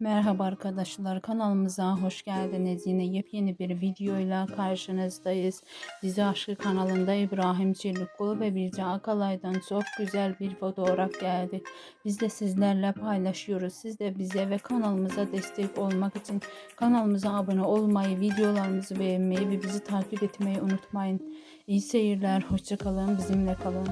Merhaba arkadaşlar kanalımıza hoş geldiniz. Yine yepyeni bir videoyla karşınızdayız. Dizi Aşkı kanalında İbrahim Çelikkolu ve Birce Akalay'dan çok güzel bir fotoğraf geldi. Biz de sizlerle paylaşıyoruz. Siz de bize ve kanalımıza destek olmak için kanalımıza abone olmayı, videolarımızı beğenmeyi ve bizi takip etmeyi unutmayın. İyi seyirler, hoşçakalın, bizimle kalın.